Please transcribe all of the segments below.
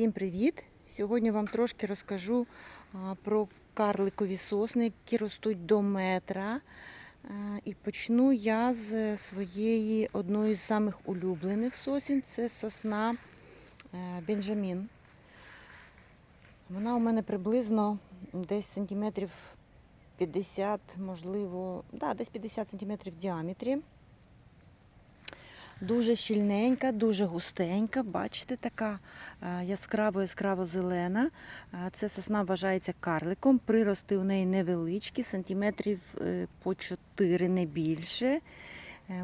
Всім привіт! Сьогодні вам трошки розкажу про карликові сосни, які ростуть до метра. І почну я з своєї одної з самих улюблених сосен це сосна е, Бенджамін. Вона у мене приблизно десь сантиметрів 50, можливо, да, десь 50 сантиметрів в діаметрі. Дуже щільненька, дуже густенька. Бачите, така е, яскраво яскраво зелена. Е, Це сосна вважається карликом. Прирости у неї невеличкі, сантиметрів е, по 4, не більше. Е,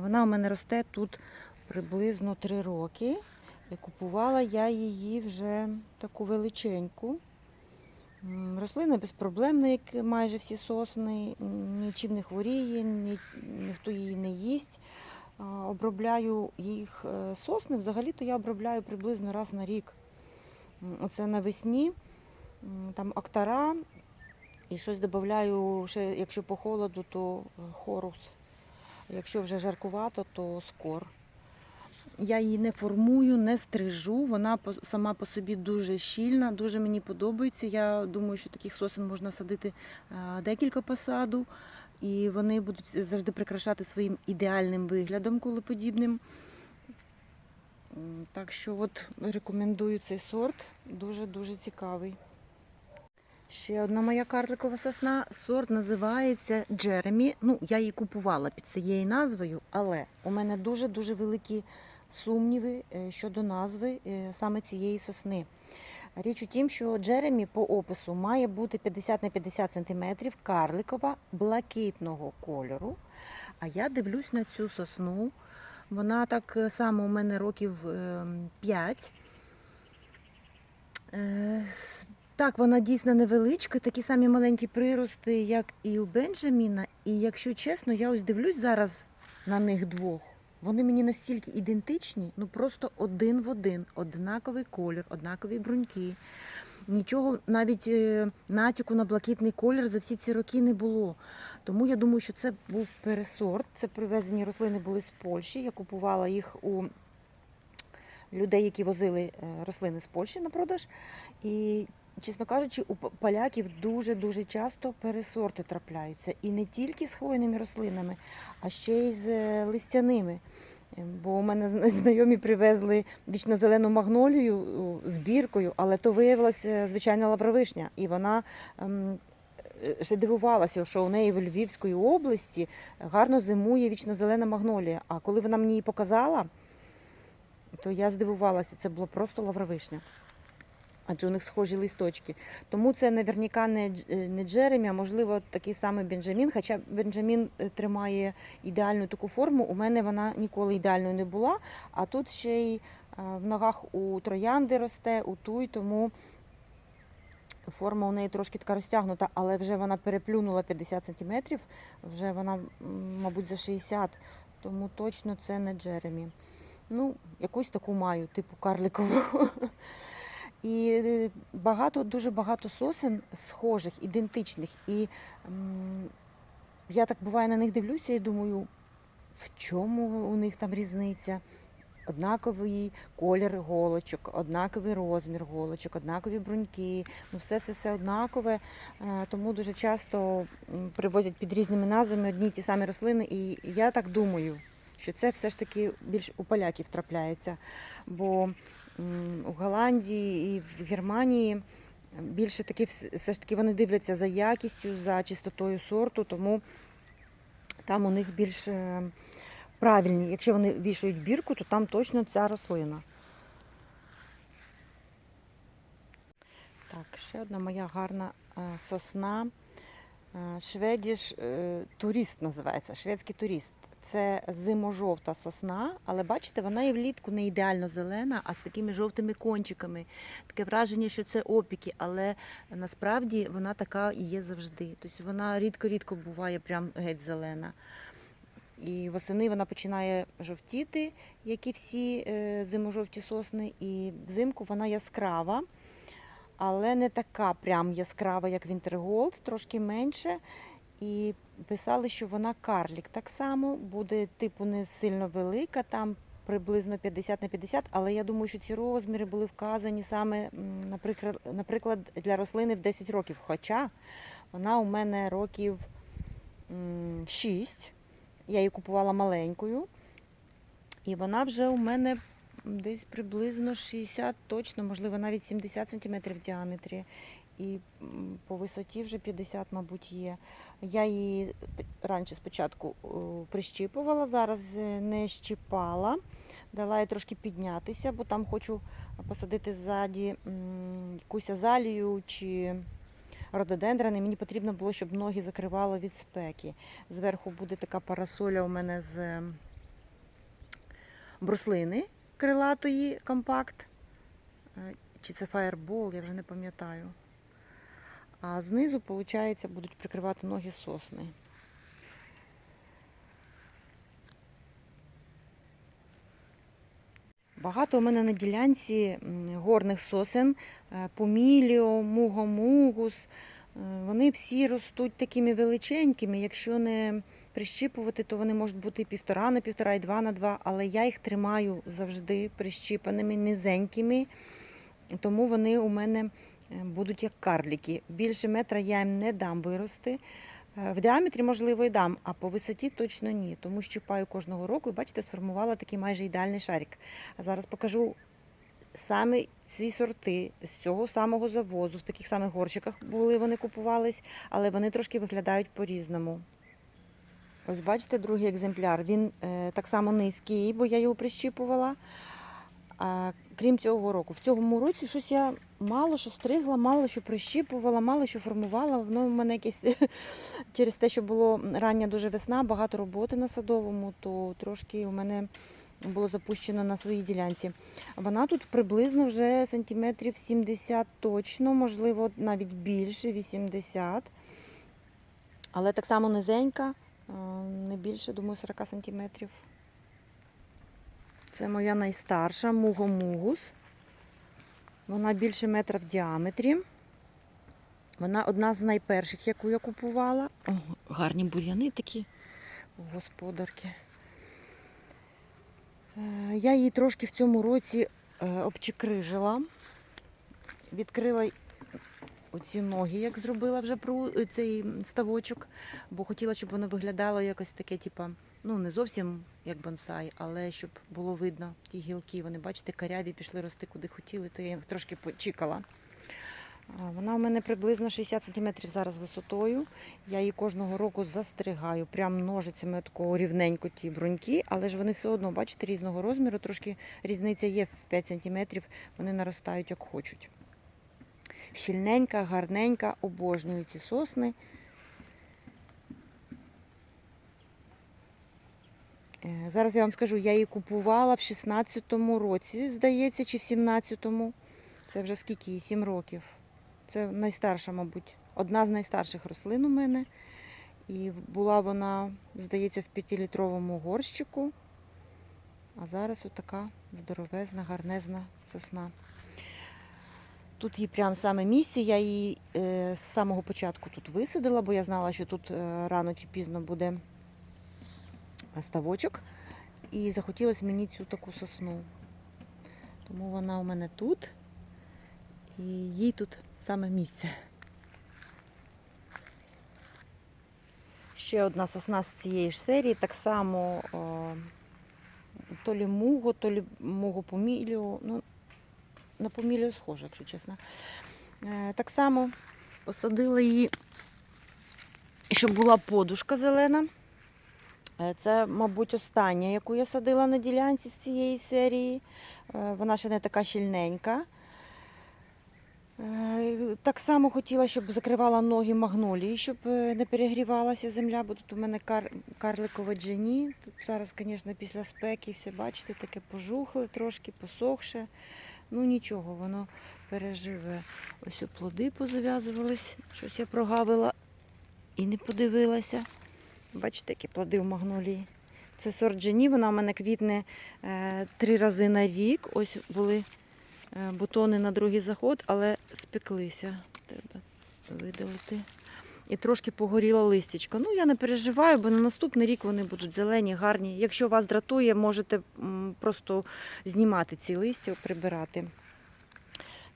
Вона у мене росте тут приблизно 3 роки. І купувала я її вже таку величеньку. Рослина безпроблемна, як майже всі сосни, нічим не хворіє, ні, ніхто її не їсть. Обробляю їх е, сосни. Взагалі-то я обробляю приблизно раз на рік. Оце навесні, там актара і щось додаю, ще, якщо по холоду, то е, хорус. Якщо вже жаркувато, то скор. Я її не формую, не стрижу. Вона сама по собі дуже щільна, дуже мені подобається. Я думаю, що таких сосен можна садити е, декілька посаду, і вони будуть завжди прикрашати своїм ідеальним виглядом кулеподібним. Так що от рекомендую цей сорт, дуже-дуже цікавий. Ще одна моя карликова сосна. Сорт називається Джеремі. Ну, я її купувала під цією назвою, але у мене дуже-дуже великі сумніви е, щодо назви е, саме цієї сосни. Річ у тім, що Джеремі по опису має бути 50 на 50 см, карликова, блакитного кольору. А я дивлюсь на цю сосну. Вона так е, само у мене років 5. Так, вона дійсно невеличка, такі самі маленькі прирости, як і у Бенджаміна. І якщо чесно, я ось дивлюсь зараз на них двох. Вони мені настільки ідентичні, ну просто один в один, однаковий колір, однакові бруньки. Нічого, навіть е, натяку на блакитний колір за всі ці роки не було. Тому я думаю, що це був пересорт. Це привезені рослини були з Польщі. Я купувала їх у людей, які возили е, рослини з Польщі на продаж. І чесно кажучи, у поляків дуже-дуже часто пересорти трапляються. І не тільки з хвойними рослинами, а ще й з е, листяними. Е, Бо у мене знайомі привезли вічно-зелену магнолію з біркою, але то виявилася звичайна лавровишня. І вона ем, е, ще дивувалася, що у неї в Львівської області гарно зимує вічно-зелена магнолія. А коли вона мені її показала, то я здивувалася, це було просто лавровишня. Адже у них схожі листочки. Тому це наверняка не, е, не Джеремі, а можливо такий самий Бенджамін. Хоча Бенджамін е, тримає ідеальну таку форму. У мене вона ніколи ідеальною не була. А тут ще й е, в ногах у троянди росте, у туй, тому форма у неї трошки така розтягнута, але вже вона переплюнула 50 см, вже вона, мабуть, за 60 тому точно це не Джеремі. Ну, якусь таку маю, типу карликову. І е, багато, дуже багато сосен схожих, ідентичних. І я так буває на них дивлюся і думаю, в чому у них там різниця? Однаковий колір голочок, однаковий розмір голочок, однакові бруньки, ну все все все однакове. Е, Тому дуже часто привозять під різними назвами одні й ті самі рослини. І я так думаю, що це все ж таки більш у поляків трапляється. Бо у Голландії і в Германії більше таки все ж таки вони дивляться за якістю, за чистотою сорту, тому там у них більш е, правильні. Якщо вони вішають бірку, то там точно ця рослина. Так, ще одна моя гарна е, сосна. Е, Шведіш турист називається, шведський турист. Це зимо-жовта сосна, але бачите, вона і влітку не ідеально зелена, а з такими жовтими кончиками. Таке враження, що це опіки, але насправді вона така і є завжди. Тобто вона рідко-рідко буває прям геть зелена. І восени вона починає жовтіти, як і всі е, зимо-жовті сосни, і взимку вона яскрава, але не така прям яскрава, як Вінтерголд, трошки менше. І писали, що вона карлік так само, буде типу не сильно велика, там приблизно 50 на 50, але я думаю, що ці розміри були вказані саме, наприклад, наприклад, для рослини в 10 років. Хоча вона у мене років 6. Я її купувала маленькою. І вона вже у мене десь приблизно 60, точно, можливо, навіть 70 см в діаметрі. І по висоті вже 50, мабуть, є. Я її раніше спочатку е, прищіпувала, зараз е, не щіпала. Дала їй трошки піднятися, бо там хочу посадити ззаді якусь азалію чи рододендрон. І мені потрібно було, щоб ноги закривало від спеки. Зверху буде така парасоля у мене з бруслини крилатої компакт. Е, Чи це Fireball, я вже не пам'ятаю. А знизу, виходить, будуть прикривати ноги сосни. Багато у мене на ділянці горних сосен, е, поміліо, мугомугус. Е, Вони всі ростуть такими величенькими. Якщо не прищіпувати, то вони можуть бути півтора на півтора, і два на два, але я їх тримаю завжди прищіпаними, низенькими, тому вони у мене будуть як карліки. Більше метра я їм не дам вирости. Е, В діаметрі, можливо, і дам, а по висоті точно ні. Тому щипаю кожного року і бачите, сформувала такий майже ідеальний шарик. А зараз покажу саме ці сорти з цього самого завозу. В таких самих горщиках були вони купувались, але вони трошки виглядають по-різному. Ось бачите, другий екземпляр. Він е, так само низький, бо я його прищіпувала. А, крім цього року. В цьому році щось я мало що стригла, мало що прищіпувала, мало що формувала. Воно в мене якесь через те, що було рання дуже весна, багато роботи на садовому, то трошки у мене було запущено на своїй ділянці. Вона тут приблизно вже сантиметрів 70 точно, можливо, навіть більше, 80. Але так само низенька, е, не більше, думаю, 40 сантиметрів. Це моя найстарша мугомугус. Вона більше метра в діаметрі. Вона одна з найперших, яку я купувала. О, гарні бур'яни такі у господарки. Е, Я її трошки в цьому році е, обчекрижила. Відкрила оці ноги, як зробила вже цей ставочок, бо хотіла, щоб воно виглядало якось таке, типа, ну не зовсім як бонсай, але щоб було видно ті гілки. Вони, бачите, каряві пішли рости куди хотіли, то я їх трошки почікала. Вона у мене приблизно 60 см зараз висотою. Я її кожного року застригаю, прям ножицями такого рівненько ті бруньки, але ж вони все одно, бачите, різного розміру, трошки різниця є в 5 см, вони наростають як хочуть. Щільненька, гарненька, обожнюю ці сосни. Зараз я вам скажу, я її купувала в 16-му році, здається, чи в 17-му. Це вже скільки їй? 7 років. Це найстарша, мабуть, одна з найстарших рослин у мене. І була вона, здається, в 5-літровому горщику. А зараз отака здоровезна, гарнезна сосна. Тут їй прямо саме місце. Я її е, з самого початку тут висадила, бо я знала, що тут е, рано чи пізно буде ставочок. І захотілося мені цю таку сосну. Тому вона у мене тут. І їй тут саме місце. Ще одна сосна з цієї ж серії, так само о, то лі муго, то лі муго поміліо. Ну, на помілію схоже, якщо чесно. Е, так само посадила її, щоб була подушка зелена. Е, Це, мабуть, остання, яку я садила на ділянці з цієї серії. Е, Вона ще не така щільненька. Е, Так само хотіла, щоб закривала ноги магнолії, щоб не перегрівалася земля, бо тут у мене кар... карликове джені. Тут зараз, звісно, після спеки все, бачите, таке пожухле, трошки посохше. Ну нічого, воно переживе. Ось о, плоди позав'язувались, щось я прогавила і не подивилася. Бачите, які плоди у магнолії. Це сорт джені, вона у мене квітне е, три рази на рік. Ось були е, бутони на другий заход, але спеклися. Треба видалити. І трошки погоріла листячко. Ну, я не переживаю, бо на наступний рік вони будуть зелені, гарні. Якщо вас дратує, можете просто знімати ці листя, прибирати.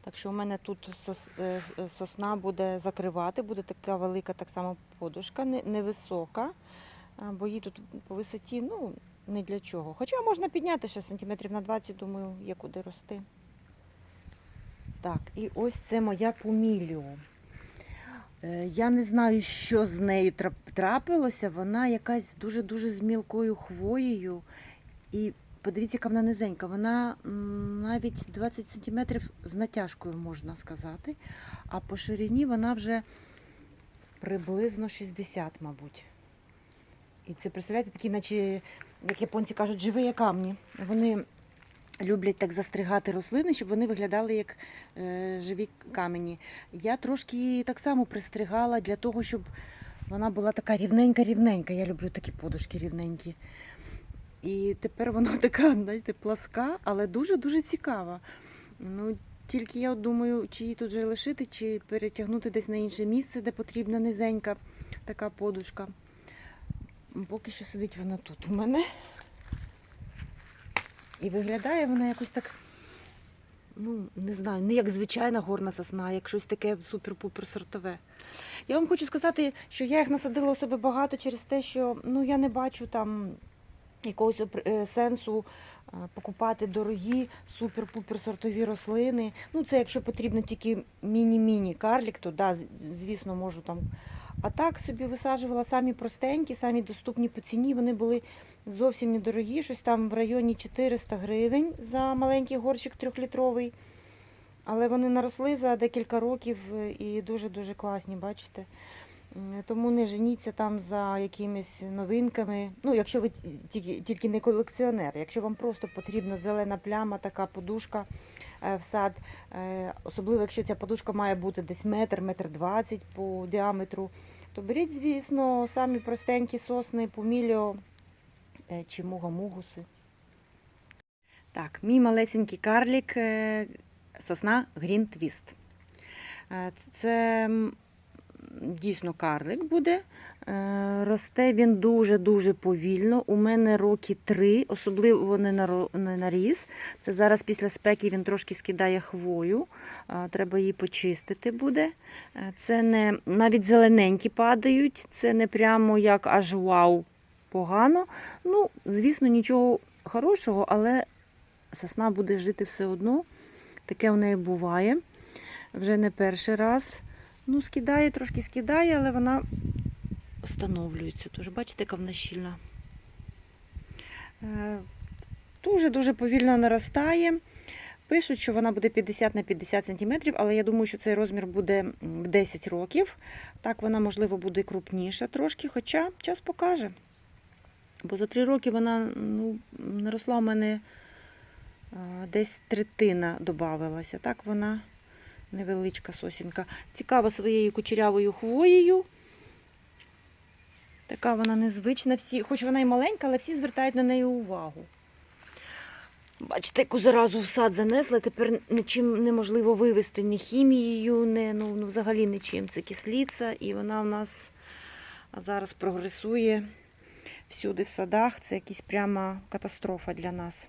Так що у мене тут е, е, сосна буде закривати, буде така велика так само подушка, невисока, бо їй тут по висоті ну, не для чого. Хоча можна підняти ще сантиметрів на 20, думаю, є куди рости. Так, і ось це моя поміліо. Е, Я не знаю, що з нею трапилося. Вона якась дуже-дуже з мілкою хвоєю. І подивіться, яка вона низенька. Вона навіть 20 см з натяжкою, можна сказати. А по ширині вона вже приблизно 60, мабуть. І це, представляєте, такі, наче, як японці кажуть, живі камні. Вони люблять так застригати рослини, щоб вони виглядали як е, живі камені. Я трошки її так само пристригала для того, щоб вона була така рівненька-рівненька. Я люблю такі подушки рівненькі. І тепер вона така, знаєте, пласка, але дуже-дуже цікава. Ну, тільки я думаю, чи її тут вже лишити, чи перетягнути десь на інше місце, де потрібна низенька така подушка. Поки що сидить вона тут у мене. І виглядає вона якось так, ну, не знаю, не як звичайна горна сосна, а як щось таке супер-пупер сортове. Я вам хочу сказати, що я їх насадила у себе багато через те, що ну, я не бачу там якогось е, сенсу е, покупати дорогі супер-пупер сортові рослини. Ну, це якщо потрібно тільки міні-міні карлік, то да, звісно, можу там. А так собі висаджувала самі простенькі, самі доступні по ціні. Вони були зовсім недорогі, щось там в районі 400 гривень за маленький горщик трьохлітровий. Але вони наросли за декілька років е, і дуже-дуже класні, бачите. Тому не женіться там за якимись новинками. Ну, якщо ви тільки, тільки не колекціонер, якщо вам просто потрібна зелена пляма, така подушка е, в сад, е, особливо якщо ця подушка має бути десь метр, метр двадцять по діаметру, то беріть, звісно, самі простенькі сосни, поміліо е, чи мугамугуси. Так, мій малесенький карлік, сосна Twist. Е, Це дійсно карлик буде. Е, Росте він дуже-дуже повільно. У мене роки три, особливо не наріс. Це зараз після спеки він трошки скидає хвою. Е, Треба її почистити буде. Е, Це не навіть зелененькі падають, це не прямо як аж вау погано. Ну, звісно, нічого хорошого, але сосна буде жити все одно. Таке в неї буває. Вже не перший раз. Ну, скидає, трошки скидає, але вона встановлюється. Тож, бачите, яка вона щільна. Е, Дуже-дуже повільно наростає. Пишуть, що вона буде 50 на 50 см, але я думаю, що цей розмір буде в 10 років. Так вона, можливо, буде крупніша трошки, хоча час покаже. Бо за 3 роки вона ну, наросла у мене десь третина додавалася. Так вона невеличка сосінка. Цікава своєю кучерявою хвоєю. Така вона незвична. Всі, хоч вона і маленька, але всі звертають на неї увагу. Бачите, яку заразу в сад занесли, тепер нічим неможливо вивезти ні хімією, ні, ну, ну, взагалі нічим. Це кисліця, і вона в нас зараз прогресує всюди в садах. Це якась прямо катастрофа для нас.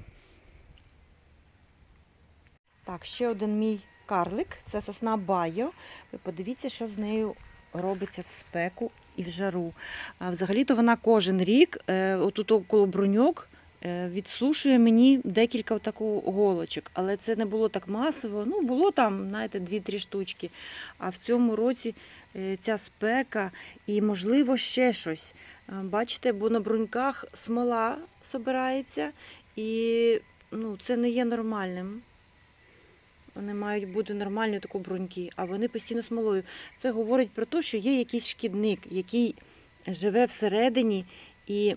Так, ще один мій карлик. Це сосна Байо. Ви подивіться, що з нею робиться в спеку і в жару. А взагалі-то вона кожен рік, е, отут около бруньок, е, відсушує мені декілька таких голочок. Але це не було так масово. Ну, було там, знаєте, 2-3 штучки. А в цьому році е, ця спека і, можливо, ще щось. Бачите, бо на бруньках смола собирається, і ну, це не є нормальним. Вони мають бути нормальні такі бруньки, а вони постійно смолою. Це говорить про те, що є якийсь шкідник, який живе всередині і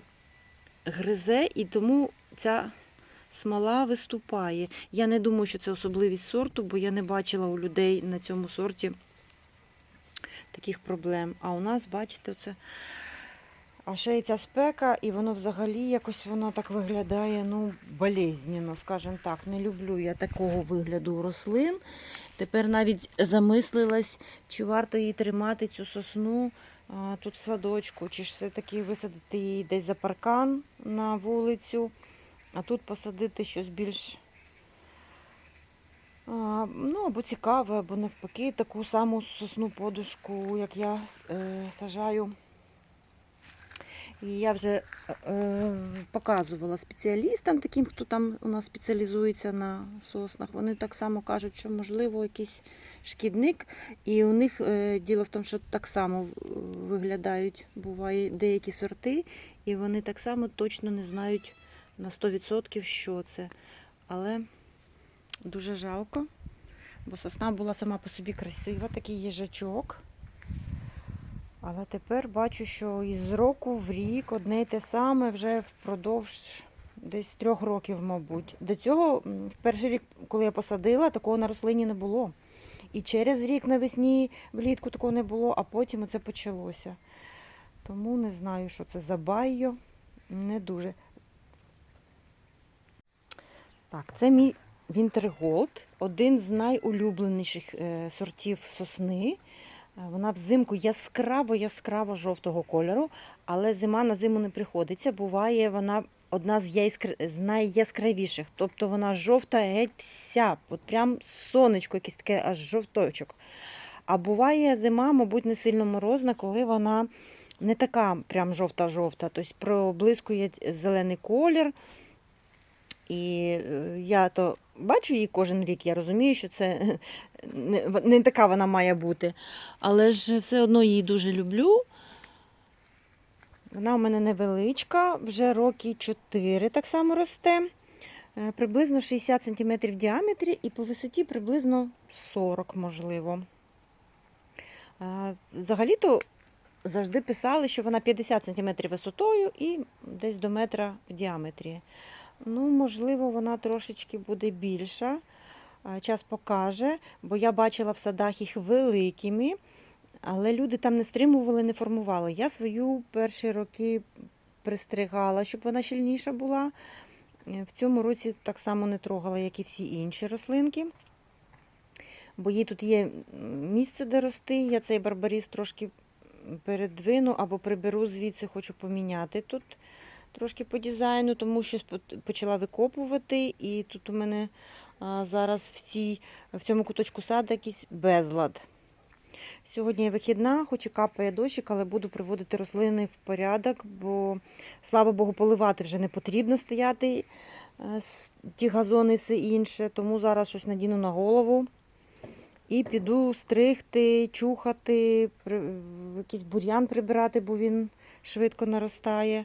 гризе, і тому ця смола виступає. Я не думаю, що це особливість сорту, бо я не бачила у людей на цьому сорті таких проблем. А у нас, бачите, це. А ще й ця спека, і воно взагалі якось воно так виглядає, ну, болезненно, скажімо так. Не люблю я такого вигляду рослин. Тепер навіть замислилась, чи варто її тримати, цю сосну а, тут в садочку, чи ж все-таки висадити її десь за паркан на вулицю А тут посадити щось більш а, ну, або цікаве, або навпаки, таку саму сосну подушку, як я е, сажаю. І я вже е, показувала спеціалістам, таким, хто там у нас спеціалізується на соснах. Вони так само кажуть, що можливо якийсь шкідник. І у них е, діло в тому, що так само е, виглядають, буває деякі сорти, і вони так само точно не знають на 100% що це. Але дуже жалко, бо сосна була сама по собі красива, такий їжачок. Але тепер бачу, що із року в рік одне й те саме вже впродовж десь трьох років, мабуть. До цього, м, перший рік, коли я посадила, такого на рослині не було. І через рік навесні, влітку такого не було, а потім оце почалося. Тому не знаю, що це за байо. Не дуже. Так, це мій Вінтерголд, один з найулюбленіших е, сортів сосни. Е, Вона взимку яскраво-яскраво жовтого кольору, але зима на зиму не приходиться. Буває вона одна з, яскр... з найяскравіших. Тобто вона жовта геть вся, от прям сонечко якесь таке аж жовточок. А буває зима, мабуть, не сильно морозна, коли вона не така прям жовта-жовта, тобто проблискує зелений колір. І е, я то бачу її кожен рік, я розумію, що це не, не така вона має бути. Але ж все одно її дуже люблю. Вона у мене невеличка, вже роки 4 так само росте. Е, Приблизно 60 см в діаметрі і по висоті приблизно 40, можливо. Е, Взагалі-то завжди писали, що вона 50 см висотою і десь до метра в діаметрі. Ну, можливо, вона трошечки буде більша. Час покаже, бо я бачила в садах їх великими, але люди там не стримували, не формували. Я свою перші роки пристригала, щоб вона щільніша була. Е, В цьому році так само не трогала, як і всі інші рослинки. Бо їй тут є місце, де рости. Я цей барбаріс трошки передвину або приберу звідси, хочу поміняти тут трошки по дизайну, тому що почала викопувати, і тут у мене зараз в, цій, в цьому куточку саду якийсь безлад. Сьогодні вихідна, хоч і капає дощик, але буду приводити рослини в порядок, бо, слава Богу, поливати вже не потрібно стояти е, ті газони і все інше. Тому зараз щось надіну на голову і піду стригти, чухати, якийсь бур'ян прибирати, бо він швидко наростає.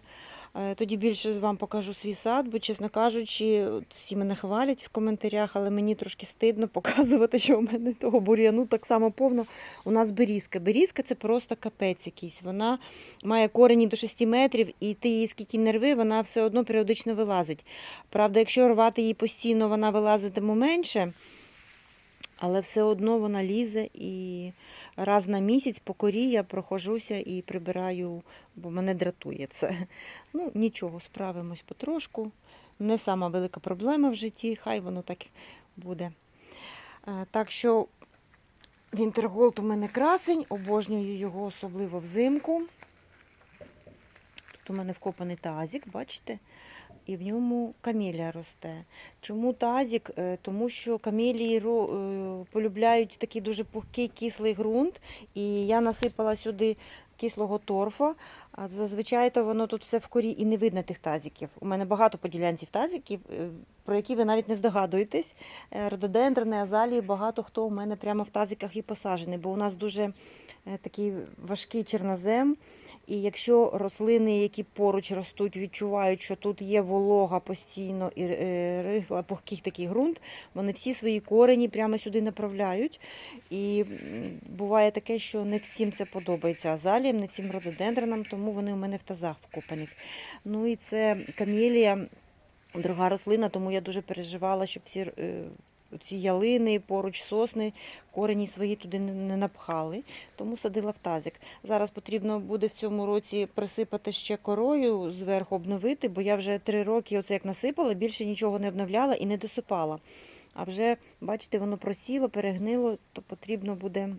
Е, Тоді більше вам покажу свій сад, бо, чесно кажучи, всі мене хвалять в коментарях, але мені трошки стидно показувати, що у мене того бур'яну так само повно. У нас берізка. Берізка це просто капець якийсь. Вона має корені до 6 метрів, і ти її скільки не рви, вона все одно періодично вилазить. Правда, якщо рвати її постійно, вона вилазитиме менше. Але все одно вона лізе і раз на місяць по корі я прохожуся і прибираю, бо мене дратує це. Ну, нічого, справимось потрошку. Не сама велика проблема в житті, хай воно так буде. Е, Так що Вінтерголд у мене красень, обожнюю його особливо взимку. Тут у мене вкопаний тазик, бачите? І в ньому камелія росте. Чому тазик? Е, Тому що камелії е, полюбляють такий дуже пухкий кислий ґрунт. І я насипала сюди кислого торфа. Зазвичай то воно тут все в корі і не видно тих тазиків. У мене багато по ділянці тазиків, е, про які ви навіть не здогадуєтесь. Рододендрони, азалії, багато хто у мене прямо в тазиках і посаджений, бо у нас дуже такий важкий чорнозем. І якщо рослини, які поруч ростуть, відчувають, що тут є волога постійно і е, рихла, пухкий такий ґрунт, вони всі свої корені прямо сюди направляють. І буває таке, що не всім це подобається азаліям, не всім рододендронам, тому вони у мене в тазах вкопаних. Ну і це камелія, дорога рослина, тому я дуже переживала, щоб всі е, ці ялини, поруч сосни, корені свої туди не напхали, тому садила в тазик. Зараз потрібно буде в цьому році присипати ще корою, зверху обновити, бо я вже три роки оце як насипала, більше нічого не обновляла і не досипала. А вже, бачите, воно просіло, перегнило, то потрібно буде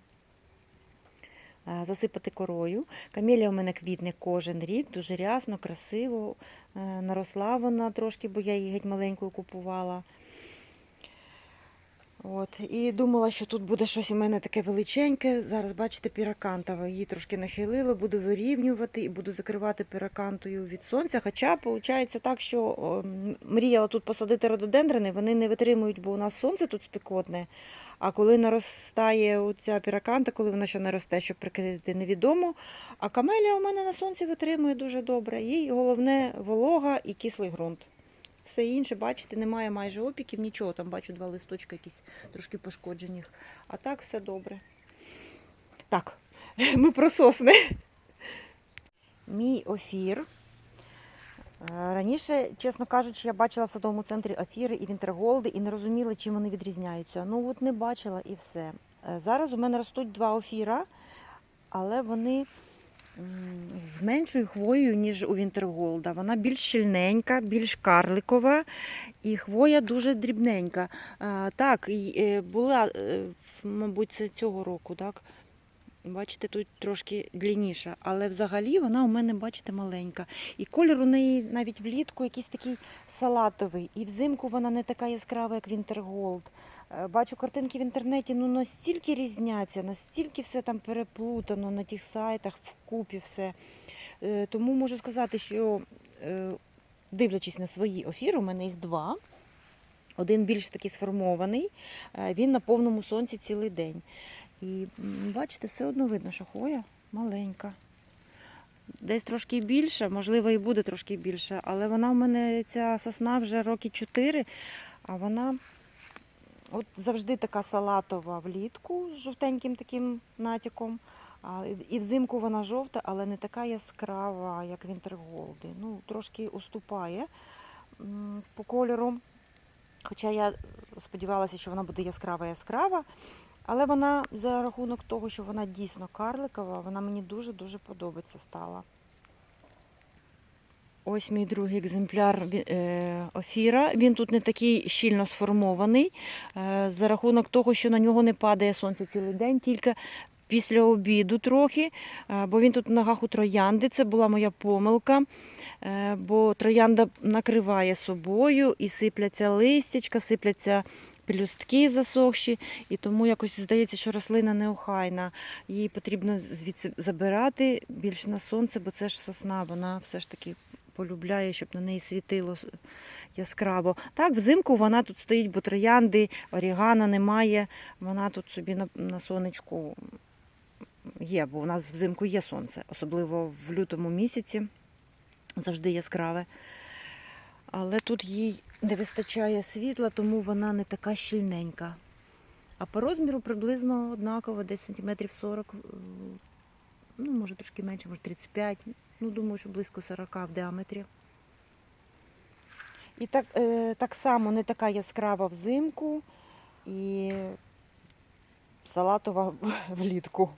е, засипати корою. Камелія у мене квітне кожен рік, дуже рясно, красиво. Е, Наросла вона трошки, бо я її геть маленькою купувала. От, і думала, що тут буде щось у мене таке величеньке. Зараз, бачите, піракантова. Її трошки нахилило, буду вирівнювати і буду закривати піракантою від сонця. Хоча виходить так, що о, мріяла тут посадити рододендрини, вони не витримують, бо у нас сонце тут спекотне. А коли наростає оця піраканта, коли вона ще не росте, щоб прикрити, невідомо. А камелія у мене на сонці витримує дуже добре. Їй головне волога і кислий ґрунт. Все інше, бачите, немає майже опіків, нічого. Там бачу два листочки якісь трошки пошкоджених. А так все добре. Так, ми про сосни. Мій офір. Е, Раніше, чесно кажучи, я бачила в садовому центрі офіри і вінтерголди і не розуміла, чим вони відрізняються. Ну от не бачила і все. Е, Зараз у мене ростуть два офіра, але вони з меншою хвоєю, ніж у Вінтерголда. Вона більш щільненька, більш карликова і хвоя дуже дрібненька. Так, е, була, е, мабуть, це цього року, так? Бачите, тут трошки длінніша, але взагалі вона у мене, бачите, маленька. І колір у неї навіть влітку якийсь такий салатовий. І взимку вона не така яскрава, як Вінтерголд. Бачу картинки в інтернеті, ну настільки різняться, настільки все там переплутано на тих сайтах, вкупі все. Е, Тому можу сказати, що е, дивлячись на свої офіри, у мене їх два. Один більш такий сформований, е, він на повному сонці цілий день. І бачите, все одно видно, що хвоя маленька. Десь трошки більше, можливо, і буде трошки більше, але вона в мене ця сосна вже роки 4, а вона от завжди така салатова влітку з жовтеньким таким натяком. А, і- взимку вона жовта, але не така яскрава, як Вінтерголди. Ну, трошки уступає по кольору. Хоча я сподівалася, що вона буде яскрава-яскрава. Але вона за рахунок того, що вона дійсно карликова, вона мені дуже-дуже подобається стала. Ось мій другий екземпляр е, офіра. Він тут не такий щільно сформований, е, за рахунок того, що на нього не падає сонце цілий день, тільки після обіду трохи, е, бо він тут в ногах у троянди. Це була моя помилка, бо троянда накриває собою і сипляться листячка, сипляться пелюстки засохші, і тому якось здається, що рослина неохайна. Її потрібно звідси забирати більш на сонце, бо це ж сосна, вона все ж таки полюбляє, щоб на неї світило яскраво. Так, взимку вона тут стоїть, бо троянди, орігана немає. Вона тут собі на, на сонечку є, бо у нас взимку є сонце, особливо в лютому місяці завжди яскраве. Але тут їй не вистачає світла, тому вона не така щільненька. А по розміру приблизно однаково, десь сантиметрів 40, е, ну, може трошки менше, може 35. Ну, думаю, що близько 40 в діаметрі. І так, е, так само не така яскрава взимку і салатова влітку.